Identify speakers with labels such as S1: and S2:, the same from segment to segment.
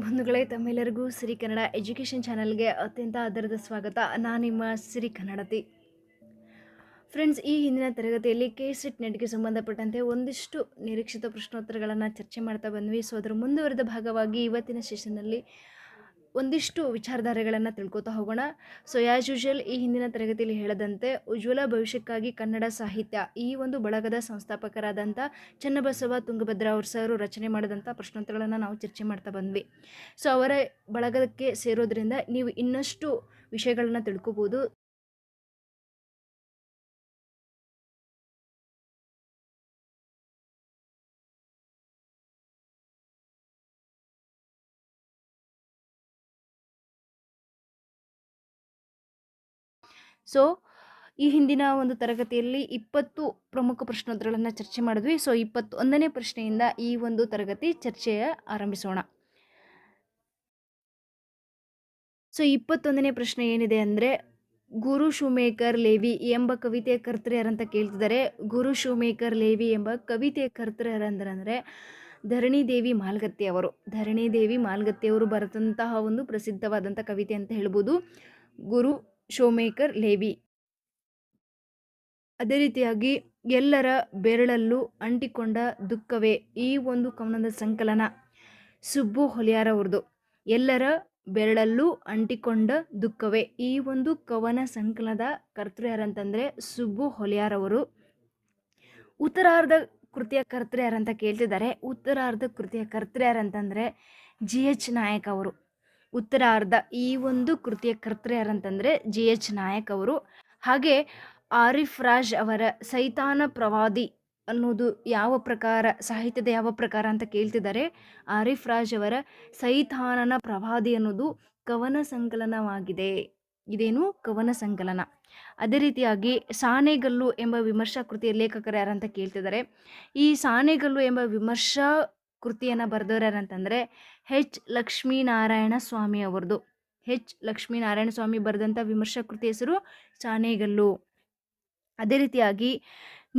S1: ಬಂಧುಗಳೇ, ತಮ್ಮೆಲ್ಲರಿಗೂ ಸಿರಿ ಕನ್ನಡ ಎಜುಕೇಷನ್ ಚಾನಲ್ಗೆ ಅತ್ಯಂತ ಆಧಾರದ ಸ್ವಾಗತ. ನಾನು ನಿಮ್ಮ ಸಿರಿ ಕನ್ನಡತಿ. ಫ್ರೆಂಡ್ಸ್, ಈ ಹಿಂದಿನ ತರಗತಿಯಲ್ಲಿ ಕೆ ಸೆಟ್ ನೆಟ್ಗೆ ಸಂಬಂಧಪಟ್ಟಂತೆ ಒಂದಿಷ್ಟು ನಿರೀಕ್ಷಿತ ಪ್ರಶ್ನೋತ್ತರಗಳನ್ನು ಚರ್ಚೆ ಮಾಡ್ತಾ ಬಂದ್ವಿ. ಸೊ, ಅದರ ಮುಂದುವರೆದ ಭಾಗವಾಗಿ ಇವತ್ತಿನ ಸೆಷನ್ನಲ್ಲಿ ಒಂದಿಷ್ಟು ವಿಚಾರಧಾರೆಗಳನ್ನು ತಿಳ್ಕೊತಾ ಹೋಗೋಣ. ಸೊ ಆ್ಯಸ್ ಯೂಶುವಲ್ ಈ ಹಿಂದಿನ ತರಗತಿಯಲ್ಲಿ ಹೇಳದಂತೆ ಉಜ್ವಲ ಭವಿಷ್ಯಕ್ಕಾಗಿ ಕನ್ನಡ ಸಾಹಿತ್ಯ, ಈ ಒಂದು ಬಳಗದ ಸಂಸ್ಥಾಪಕರಾದಂಥ ಚನ್ನಬಸವ ತುಂಗಭದ್ರ ಅವ್ರ ಸರ್ ರಚನೆ ಮಾಡಿದಂಥ ಪ್ರಶ್ನೋತ್ತರಗಳನ್ನು ನಾವು ಚರ್ಚೆ ಮಾಡ್ತಾ ಬಂದ್ವಿ. ಸೊ ಅವರ ಬಳಗಕ್ಕೆ ಸೇರೋದ್ರಿಂದ ನೀವು ಇನ್ನಷ್ಟು ವಿಷಯಗಳನ್ನ ತಿಳ್ಕೊಬೋದು. ಸೊ, ಈ ಹಿಂದಿನ ಒಂದು ತರಗತಿಯಲ್ಲಿ ಇಪ್ಪತ್ತು ಪ್ರಮುಖ ಪ್ರಶ್ನೋತ್ತರಗಳನ್ನು ಚರ್ಚೆ ಮಾಡಿದ್ವಿ. ಸೊ, ಇಪ್ಪತ್ತೊಂದನೇ ಪ್ರಶ್ನೆಯಿಂದ ಈ ಒಂದು ತರಗತಿ ಚರ್ಚೆಯ ಆರಂಭಿಸೋಣ. ಸೊ, ಇಪ್ಪತ್ತೊಂದನೇ ಪ್ರಶ್ನೆ ಏನಿದೆ ಅಂದರೆ, ಗುರು ಶೂಮೇಕರ್ ಲೇವಿ ಎಂಬ ಕವಿತೆಯ ಕರ್ತೃ ಯಾರಂತ ಕೇಳ್ತಿದ್ದಾರೆ. ಗುರು ಶೂಮೇಕರ್ ಲೇವಿ ಎಂಬ ಕವಿತೆಯ ಕರ್ತೃ ಯಾರಂದ್ರೆ ಧರಣಿ ದೇವಿ ಮಾಲ್ಗತ್ತಿ ಅವರು. ಧರಣಿ ದೇವಿ ಮಾಲ್ಗತ್ತಿ ಅವರು ಬರೆದಂತಹ ಒಂದು ಪ್ರಸಿದ್ಧವಾದಂಥ ಕವಿತೆ ಅಂತ ಹೇಳ್ಬೋದು. ಗುರು ಶೋಮೇಕರ್, ಲೇವಿ. ಅದೇ ರೀತಿಯಾಗಿ ಎಲ್ಲರ ಬೆರಳಲ್ಲೂ ಅಂಟಿಕೊಂಡ ದುಃಖವೇ ಈ ಒಂದು ಕವನದ ಸಂಕಲನ. ಸುಬ್ಬು ಹೊಲಿಯಾರವ್ರದ್ದು ಎಲ್ಲರ ಬೆರಳಲ್ಲೂ ಅಂಟಿಕೊಂಡ ದುಃಖವೇ ಈ ಒಂದು ಕವನ ಸಂಕಲನದ ಕರ್ತೃ ಯಾರಂತಂದರೆ ಸುಬ್ಬು ಹೊಲಿಯಾರವರು ಉತ್ತರಾರ್ಧ ಕೃತಿಯ ಕರ್ತೃ ಯಾರಂತ ಕೇಳ್ತಿದ್ದಾರೆ. ಉತ್ತರಾರ್ಧ ಕೃತಿಯ ಕರ್ತೃ ಯಾರಂತಂದರೆ ಜಿ ಎಚ್ ನಾಯಕ್ ಅವರು. ಉತ್ತರಾರ್ಧ ಈ ಒಂದು ಕೃತಿಯ ಕರ್ತೃ ಯಾರಂತಂದರೆ ಜಿ ಎಚ್ ನಾಯಕ್ ಅವರು. ಹಾಗೆ ಆರಿಫ್ ರಾಜ್ ಅವರ ಸೈತಾನ ಪ್ರವಾದಿ ಅನ್ನೋದು ಯಾವ ಪ್ರಕಾರ, ಸಾಹಿತ್ಯದ ಯಾವ ಪ್ರಕಾರ ಅಂತ ಕೇಳ್ತಿದ್ದಾರೆ. ಆರಿಫ್ ರಾಜ್ ಅವರ ಸೈತಾನನ ಪ್ರವಾದಿ ಅನ್ನೋದು ಕವನ ಸಂಕಲನವಾಗಿದೆ. ಇದೇನು ಕವನ ಸಂಕಲನ. ಅದೇ ರೀತಿಯಾಗಿ ಸಾನೆಗಲ್ಲು ಎಂಬ ವಿಮರ್ಶಾ ಕೃತಿಯ ಲೇಖಕರು ಯಾರಂತ ಕೇಳ್ತಿದ್ದಾರೆ. ಈ ಸಾನೆಗಲ್ಲು ಎಂಬ ವಿಮರ್ಶಾ ಕೃತಿಯನ್ನು ಬರೆದವರು ಯಾರಂತಂದರೆ ಹೆಚ್ ಲಕ್ಷ್ಮೀನಾರಾಯಣ ಸ್ವಾಮಿ ಅವ್ರದ್ದು ಹೆಚ್ ಲಕ್ಷ್ಮೀನಾರಾಯಣ ಸ್ವಾಮಿ ಬರೆದಂಥ ವಿಮರ್ಶಾ ಕೃತಿ ಹೆಸರು ಚಾಣೆಗಲ್ಲು. ಅದೇ ರೀತಿಯಾಗಿ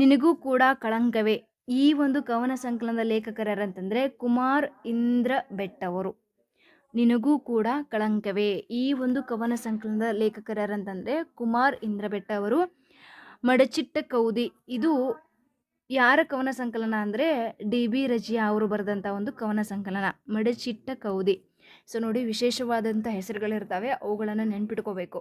S1: ನಿನಗೂ ಕೂಡ ಕಳಂಕವೇ. ಈ ಒಂದು ಕವನ ಸಂಕಲನದ ಲೇಖಕರು ಯಾರಂತಂದರೆ ಕುಮಾರ್ ಇಂದ್ರ ಬೆಟ್ಟವರು ನಿನಗೂ ಕೂಡ ಕಳಂಕವೇ. ಈ ಒಂದು ಕವನ ಸಂಕಲನದ ಲೇಖಕರು ಯಾರಂತಂದರೆ ಕುಮಾರ್ ಇಂದ್ರ ಬೆಟ್ಟ ಅವರು. ಮಡಚಿಟ್ಟ ಕೌದಿ. ಇದು ಯಾರ ಕವನ ಸಂಕಲನ ಅಂದರೆ ಡಿ ಬಿ ರಜಿಯಾ ಅವರು ಬರೆದಂಥ ಒಂದು ಕವನ ಸಂಕಲನ, ಮಡಚಿಟ್ಟ ಕೌದಿ. ಸೊ ನೋಡಿ ವಿಶೇಷವಾದಂಥ ಹೆಸರುಗಳಿರ್ತವೆ, ಅವುಗಳನ್ನು ನೆನ್ಪಿಟ್ಕೋಬೇಕು.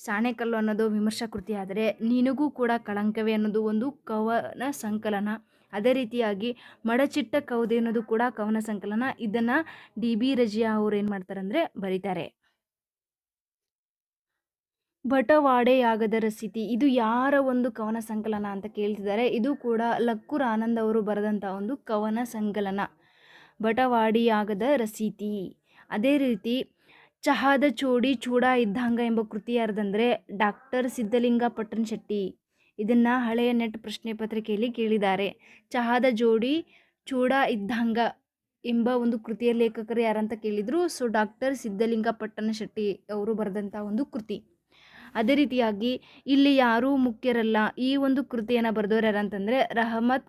S1: ಸಾಣೆಕಲ್ಲು ಅನ್ನೋದು ವಿಮರ್ಶಾ ಕೃತಿ ಆದರೆ ನಿನಗೂ ಕೂಡ ಕಳಂಕವೇ ಅನ್ನೋದು ಒಂದು ಕವನ ಸಂಕಲನ. ಅದೇ ರೀತಿಯಾಗಿ ಮಡಚಿಟ್ಟ ಕೌದಿ ಅನ್ನೋದು ಕೂಡ ಕವನ ಸಂಕಲನ. ಇದನ್ನು ಡಿ ಬಿ ರಜಿಯಾ ಅವರು ಏನು ಮಾಡ್ತಾರೆ ಅಂದರೆ ಬರೀತಾರೆ. ಬಟವಾಡೆಯಾಗದ ರಸೀತಿ. ಇದು ಯಾರ ಒಂದು ಕವನ ಸಂಕಲನ ಅಂತ ಕೇಳ್ತಿದ್ದಾರೆ. ಇದು ಕೂಡ ಲಕ್ಕೂರ್ ಆನಂದ್ ಅವರು ಬರೆದಂಥ ಒಂದು ಕವನ ಸಂಕಲನ. ಬಟವಾಡಿಯಾಗದ ರಸೀತಿ. ಅದೇ ರೀತಿ, ಚಹಾದ ಚೋಡಿ ಚೂಡ ಇದ್ದಂಗ ಎಂಬ ಕೃತಿ ಯಾರ್ದಂದರೆ ಡಾಕ್ಟರ್ ಸಿದ್ಧಲಿಂಗ ಪಟ್ಟಣ ಶೆಟ್ಟಿ. ಇದನ್ನು ಹಳೆಯ ನೆಟ್ ಪ್ರಶ್ನೆ ಪತ್ರಿಕೆಯಲ್ಲಿ ಕೇಳಿದ್ದಾರೆ. ಚಹಾದ ಜೋಡಿ ಚೂಡ ಇದ್ದಂಗ ಎಂಬ ಒಂದು ಕೃತಿಯ ಲೇಖಕರು ಯಾರಂತ ಕೇಳಿದರು, ಸೊ ಡಾಕ್ಟರ್ ಸಿದ್ಧಲಿಂಗ ಪಟ್ಟಣ ಶೆಟ್ಟಿ ಅವರು ಬರೆದಂಥ ಒಂದು ಕೃತಿ. ಅದೇ ರೀತಿಯಾಗಿ ಇಲ್ಲಿ ಯಾರೂ ಮುಖ್ಯರಲ್ಲ. ಈ ಒಂದು ಕೃತಿಯನ್ನು ಬರೆದವರು ಯಾರಂತಂದರೆ ರಹಮತ್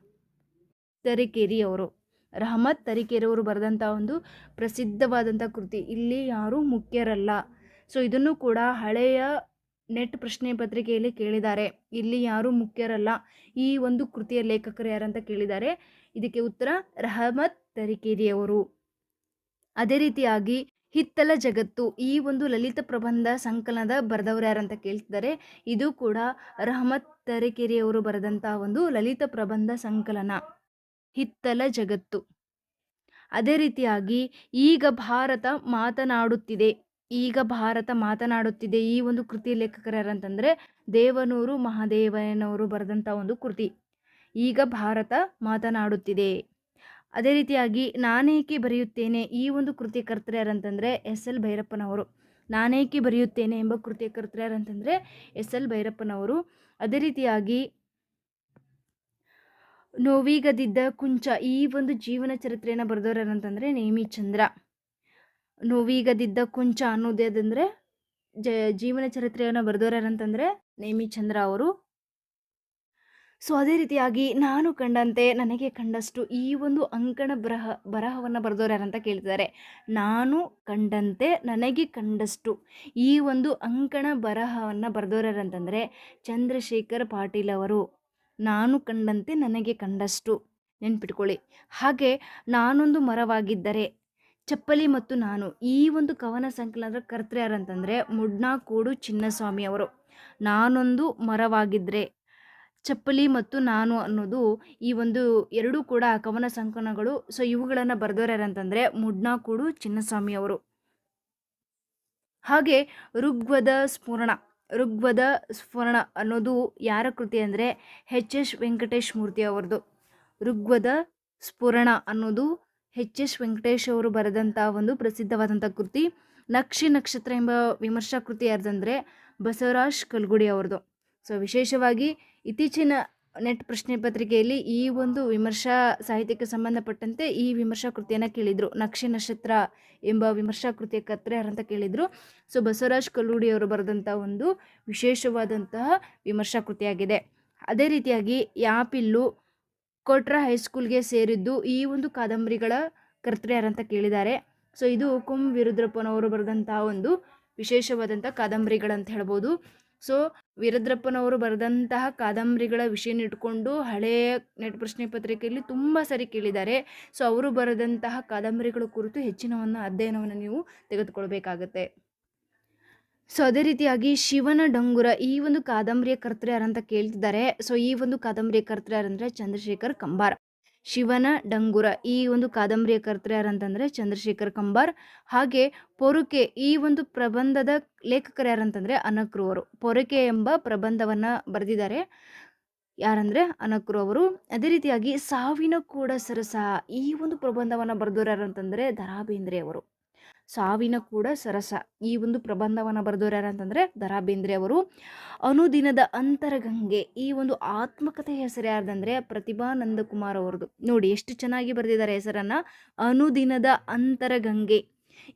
S1: ತರಿಕೇರಿ ಅವರು. ರಹಮತ್ ತರಿಕೇರಿ ಅವರು ಬರೆದಂಥ ಒಂದು ಪ್ರಸಿದ್ಧವಾದಂಥ ಕೃತಿ. ಇಲ್ಲಿ ಯಾರೂ ಮುಖ್ಯರಲ್ಲ. ಸೊ ಇದನ್ನು ಕೂಡ ಹಳೆಯ ನೆಟ್ ಪ್ರಶ್ನೆ ಪತ್ರಿಕೆಯಲ್ಲಿ ಕೇಳಿದ್ದಾರೆ. ಇಲ್ಲಿ ಯಾರೂ ಮುಖ್ಯರಲ್ಲ. ಈ ಒಂದು ಕೃತಿಯ ಲೇಖಕರು ಯಾರಂತ ಕೇಳಿದ್ದಾರೆ. ಇದಕ್ಕೆ ಉತ್ತರ ರಹಮತ್ ತರಿಕೇರಿಯವರು ಅದೇ ರೀತಿಯಾಗಿ ಹಿತ್ತಲ ಜಗತ್ತು, ಈ ಒಂದು ಲಲಿತ ಪ್ರಬಂಧ ಸಂಕಲನದ ಬರೆದವರು ಯಾರಂತ ಕೇಳ್ತಿದ್ದಾರೆ. ಇದು ಕೂಡ ರಹಮತ್ ತರೀಕೆರೆ ಅವರು ಬರೆದಂಥ ಒಂದು ಲಲಿತ ಪ್ರಬಂಧ ಸಂಕಲನ. ಹಿತ್ತಲ ಜಗತ್ತು. ಅದೇ ರೀತಿಯಾಗಿ ಈಗ ಭಾರತ ಮಾತನಾಡುತ್ತಿದೆ. ಈಗ ಭಾರತ ಮಾತನಾಡುತ್ತಿದೆ. ಈ ಒಂದು ಕೃತಿ ಲೇಖಕರು ಯಾರಂತಂದರೆ ದೇವನೂರು ಮಹಾದೇವನವರು ಬರೆದಂಥ ಒಂದು ಕೃತಿ. ಈಗ ಭಾರತ ಮಾತನಾಡುತ್ತಿದೆ. ಅದೇ ರೀತಿಯಾಗಿ ನಾನೇಕೆ ಬರೆಯುತ್ತೇನೆ ಈ ಒಂದು ಕೃತಿ ಕರ್ತರು ಯಾರಂತಂದರೆ ಎಸ್ ಎಲ್ ಭೈರಪ್ಪನವರು. ನಾನೇಕೆ ಬರೆಯುತ್ತೇನೆ ಎಂಬ ಕೃತಿಯ ಕರ್ತರು ಯಾರಂತಂದರೆ ಎಸ್ ಎಲ್ ಭೈರಪ್ಪನವರು. ಅದೇ ರೀತಿಯಾಗಿ ನೋವಿಗದಿದ್ದ ಕುಂಚ ಈ ಒಂದು ಜೀವನ ಚರಿತ್ರೆಯನ್ನು ಬರೆದವರು ಯಾರಂತಂದರೆ ನೇಮಿ ಚಂದ್ರ. ನೋವಿಗದಿದ್ದ ಕುಂಚ ಅನ್ನೋದೇದಂದರೆ ಜ ಜೀವನ ಚರಿತ್ರೆಯನ್ನು ಬರೆದವರು ಯಾರಂತಂದರೆ ನೇಮಿ ಚಂದ್ರ ಅವರು. ಸೊ, ಅದೇ ರೀತಿಯಾಗಿ ನಾನು ಕಂಡಂತೆ ನನಗೆ ಕಂಡಷ್ಟು ಈ ಒಂದು ಅಂಕಣ ಬರಹ, ಬರಹವನ್ನು ಬರೆದವ್ರು ಯಾರಂತ ಕೇಳ್ತಿದ್ದಾರೆ ನಾನು ಕಂಡಂತೆ ನನಗೆ ಕಂಡಷ್ಟು ಈ ಒಂದು ಅಂಕಣ ಬರಹವನ್ನು ಬರೆದವ್ರು ಯಾರಂತಂದರೆ ಚಂದ್ರಶೇಖರ್ ಪಾಟೀಲ್ ಅವರು. ನಾನು ಕಂಡಂತೆ ನನಗೆ ಕಂಡಷ್ಟು. ನೆನ್ಪಿಟ್ಕೊಳ್ಳಿ. ಹಾಗೆ ನಾನೊಂದು ಮರವಾಗಿದ್ದರೆ ಚಪ್ಪಲಿ ಮತ್ತು ನಾನು ಈ ಒಂದು ಕವನ ಸಂಕಲನದ ಕರ್ತೃ ಯಾರಂತಂದರೆ ಮುಡ್ನಾಕೋಡು ಚಿನ್ನಸ್ವಾಮಿ ಅವರು. ನಾನೊಂದು ಮರವಾಗಿದ್ದರೆ ಚಪ್ಪಲಿ ಮತ್ತು ನಾನು ಅನ್ನೋದು ಈ ಒಂದು ಎರಡೂ ಕೂಡ ಕವನ ಸಂಕಲನಗಳು ಸೊ ಇವುಗಳನ್ನು ಬರೆದವ್ರು ಯಾರಂತಂದರೆ ಮುಡ್ನಾಕೂಡು ಚಿನ್ನಸ್ವಾಮಿ ಅವರು. ಹಾಗೆ ಋಗ್ವದ ಸ್ಫುರಣ ಋಗ್ವದ ಸ್ಫುರಣ ಅನ್ನೋದು ಯಾರ ಕೃತಿ ಅಂದರೆ ಹೆಚ್ ಎಸ್ ವೆಂಕಟೇಶ್ ಮೂರ್ತಿ ಅವರದು ಋಗ್ವದ ಸ್ಫುರಣ ಅನ್ನೋದು ಹೆಚ್ ಎಸ್ ವೆಂಕಟೇಶ್ ಅವರು ಬರೆದಂಥ ಒಂದು ಪ್ರಸಿದ್ಧವಾದಂಥ ಕೃತಿ. ನಕ್ಷಿ ನಕ್ಷತ್ರ ಎಂಬ ವಿಮರ್ಶಾ ಕೃತಿ ಯಾರ್ದಂದರೆ ಬಸವರಾಜ್ ಕಲ್ಗುಡಿ ಅವ್ರದ್ದು. ಸೊ ವಿಶೇಷವಾಗಿ ಇತ್ತೀಚಿನ ನೆಟ್ ಪ್ರಶ್ನೆ ಪತ್ರಿಕೆಯಲ್ಲಿ ಈ ಒಂದು ವಿಮರ್ಶಾ ಸಾಹಿತ್ಯಕ್ಕೆ ಸಂಬಂಧಪಟ್ಟಂತೆ ಈ ವಿಮರ್ಶಾ ಕೃತಿಯನ್ನು ಕೇಳಿದರು. ನಕ್ಷೆ ನಕ್ಷತ್ರ ಎಂಬ ವಿಮರ್ಶಾ ಕೃತಿಯ ಕತ್ರೆ ಅಂತ ಕೇಳಿದರು. ಸೊ, ಬಸವರಾಜ್ ಕಲ್ಲೂಡಿ ಅವರು ಬರೆದಂಥ ಒಂದು ವಿಶೇಷವಾದಂತಹ ವಿಮರ್ಶಾ ಕೃತಿಯಾಗಿದೆ. ಅದೇ ರೀತಿಯಾಗಿ ಯಾಪಿಲ್ಲು ಕೊಟ್ರ ಹೈಸ್ಕೂಲ್ಗೆ ಸೇರಿದ್ದು ಈ ಒಂದು ಕಾದಂಬರಿಗಳ ಕರ್ತೃ ಯಾರಂತ ಕೇಳಿದ್ದಾರೆ. ಸೊ, ಇದು ಕುಂ. ವಿರುದ್ರಪ್ಪನವರು ಬರೆದಂತಹ ಒಂದು ವಿಶೇಷವಾದಂಥ ಕಾದಂಬರಿಗಳಂತ ಹೇಳ್ಬೋದು. ಸೊ ವೀರದ್ರಪ್ಪನವರು ಬರೆದಂತಹ ಕಾದಂಬರಿಗಳ ವಿಷಯ ಇಟ್ಕೊಂಡು ಹಳೆಯ ನೆಟ್ ಪ್ರಶ್ನೆ ಪತ್ರಿಕೆಯಲ್ಲಿ ತುಂಬ ಸರಿ ಕೇಳಿದ್ದಾರೆ. ಸೊ ಅವರು ಬರೆದಂತಹ ಕಾದಂಬರಿಗಳ ಕುರಿತು ಹೆಚ್ಚಿನವನ್ನು ಅಧ್ಯಯನವನ್ನು ನೀವು ತೆಗೆದುಕೊಳ್ಬೇಕಾಗತ್ತೆ. ಸೊ ಅದೇ ರೀತಿಯಾಗಿ ಶಿವನ ಡಂಗುರ ಈ ಒಂದು ಕಾದಂಬರಿಯ ಕರ್ತೃ ಅಂತ ಕೇಳ್ತಿದ್ದಾರೆ. ಸೊ ಈ ಒಂದು ಕಾದಂಬರಿಯ ಕರ್ತೃ ಚಂದ್ರಶೇಖರ್ ಕಂಬಾರ್. ಶಿವನ ಡಂಗುರ, ಈ ಒಂದು ಕಾದಂಬರಿಯ ಕರ್ತರ ಯಾರಂತಂದರೆ ಚಂದ್ರಶೇಖರ್ ಕಂಬಾರ್. ಹಾಗೆ ಪೊರುಕೆ, ಈ ಒಂದು ಪ್ರಬಂಧದ ಲೇಖಕರು ಯಾರಂತಂದರೆ ಅನಕ್ರು ಅವರು. ಪೊರಕೆ ಎಂಬ ಪ್ರಬಂಧವನ್ನು ಬರೆದಿದ್ದಾರೆ. ಯಾರಂದರೆ ಅನಕ್ರು ಅವರು. ಅದೇ ರೀತಿಯಾಗಿ ಸಾವಿನ ಕೂಡ ಸರಸ, ಈ ಒಂದು ಪ್ರಬಂಧವನ್ನು ಬರೆದವರು ಯಾರಂತಂದರೆ ಬೇಂದ್ರೆ ಅವರು. ಸಾವಿನ ಕೂಡ ಸರಸ. ಈ ಒಂದು ಪ್ರಬಂಧವನ್ನು ಬರೆದವರು ಯಾರಂತಂದರೆ ದರಾ ಬೇಂದ್ರೆ ಅವರು. ಅನುದಿನದ ಅಂತರಗಂಗೆ ಈ ಒಂದು ಆತ್ಮಕಥೆ ಹೆಸರು ಯಾರ್ದಂದರೆ ಪ್ರತಿಭಾ ನಂದಕುಮಾರ್ ಅವ್ರದ್ದು. ನೋಡಿ ಎಷ್ಟು ಚೆನ್ನಾಗಿ ಬರೆದಿದ್ದಾರೆ ಹೆಸರನ್ನು. ಅನುದಿನದ ಅಂತರಗಂಗೆ.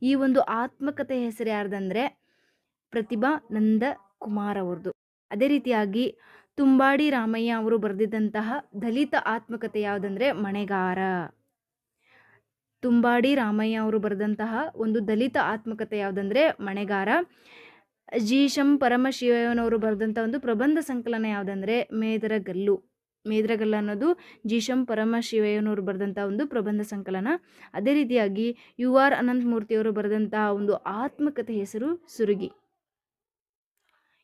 S1: ಈ ಒಂದು ಆತ್ಮಕಥೆ ಹೆಸರು ಯಾರ್ದಂದರೆ ಪ್ರತಿಭಾ ನಂದ ಕುಮಾರ್ ಅವ್ರದ್ದು. ಅದೇ ರೀತಿಯಾಗಿ ತುಂಬಾಡಿ ರಾಮಯ್ಯ ಅವರು ಬರೆದಿದ್ದಂತಹ ದಲಿತ ಆತ್ಮಕಥೆ ಯಾವುದಂದರೆ ಮಣೆಗಾರ. ತುಂಬಾಡಿ ರಾಮಯ್ಯ ಅವರು ಬರೆದಂತಹ ಒಂದು ದಲಿತ ಆತ್ಮಕಥೆ ಯಾವುದಂದರೆ ಮಣೆಗಾರ. ಜೀಶಂ ಪರಮಶಿವಯ್ಯನವರು ಬರೆದಂಥ ಒಂದು ಪ್ರಬಂಧ ಸಂಕಲನ ಯಾವುದಂದರೆ ಮೇದರಗಲ್ಲು. ಮೇದ್ರಗಲ್ಲ ಅನ್ನೋದು ಜೀಶಂ ಪರಮಶಿವಯ್ಯನವರು ಬರೆದಂಥ ಒಂದು ಪ್ರಬಂಧ ಸಂಕಲನ. ಅದೇ ರೀತಿಯಾಗಿ ಯು ಆರ್ ಅನಂತಮೂರ್ತಿಯವರು ಬರೆದಂತಹ ಒಂದು ಆತ್ಮಕಥೆ ಹೆಸರು ಸುರುಗಿ.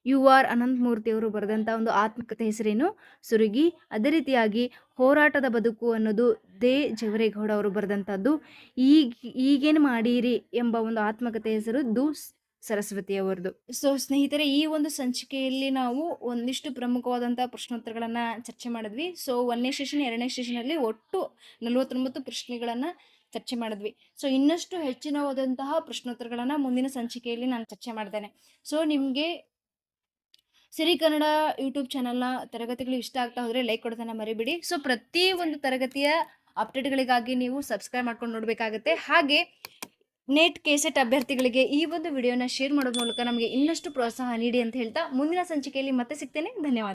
S1: ಯು ಆರ್ ಅನಂತಮೂರ್ತಿಯವರು ಬರೆದಂಥ ಒಂದು ಆತ್ಮಕಥೆ ಹೆಸರೇನು? ಸುರುಗಿ. ಅದೇ ರೀತಿಯಾಗಿ ಹೋರಾಟದ ಬದುಕು ಅನ್ನೋದು ದೇ. ಜವರೇಗೌಡ ಅವರು ಬರೆದಂಥದ್ದು ಈಗ, ಈಗೇನು ಮಾಡೀರಿ ಎಂಬ ಒಂದು ಆತ್ಮಕಥೆ ಹೆಸರು ದು ಸರಸ್ವತಿಯವರದು ಸೊ, ಸ್ನೇಹಿತರೆ, ಈ ಒಂದು ಸಂಚಿಕೆಯಲ್ಲಿ ನಾವು ಒಂದಿಷ್ಟು ಪ್ರಮುಖವಾದಂಥ ಪ್ರಶ್ನೋತ್ತರಗಳನ್ನು ಚರ್ಚೆ ಮಾಡಿದ್ವಿ. ಸೊ, ಒಂದನೇ ಸೆಷನ್, ಎರಡನೇ ಸೆಷನಲ್ಲಿ ಒಟ್ಟು ನಲವತ್ತೊಂಬತ್ತು ಪ್ರಶ್ನೆಗಳನ್ನು ಚರ್ಚೆ ಮಾಡಿದ್ವಿ. ಸೊ, ಇನ್ನಷ್ಟು ಹೆಚ್ಚಿನವಾದಂತಹ ಪ್ರಶ್ನೋತ್ತರಗಳನ್ನು ಮುಂದಿನ ಸಂಚಿಕೆಯಲ್ಲಿ ನಾನು ಚರ್ಚೆ ಮಾಡ್ತೇನೆ. ಸೊ, ನಿಮಗೆ ಸಿರಿ ಕನ್ನಡ ಯೂಟ್ಯೂಬ್ ಚಾನಲ್ನ ತರಗತಿಗಳು ಇಷ್ಟ ಆಗ್ತಾ ಹೋದರೆ ಲೈಕ್ ಕೊಡೋದನ್ನು ಮರಿಬಿಡಿ. ಸೊ ಪ್ರತಿ ಒಂದು ತರಗತಿಯ ಅಪ್ಡೇಟ್ಗಳಿಗಾಗಿ ನೀವು ಸಬ್ಸ್ಕ್ರೈಬ್ ಮಾಡ್ಕೊಂಡು ನೋಡಬೇಕಾಗುತ್ತೆ. ಹಾಗೆ ನೆಟ್ ಕೆಸೆಟ್ ಅಭ್ಯರ್ಥಿಗಳಿಗೆ ಈ ಒಂದು ವಿಡಿಯೋನ ಶೇರ್ ಮಾಡೋದ್ರ ಮೂಲಕ ನಮಗೆ ಇನ್ನಷ್ಟು ಪ್ರೋತ್ಸಾಹ ನೀಡಿ ಅಂತ ಹೇಳ್ತಾ ಮುಂದಿನ ಸಂಚಿಕೆಯಲ್ಲಿ ಮತ್ತೆ ಸಿಗ್ತೇನೆ. ಧನ್ಯವಾದ.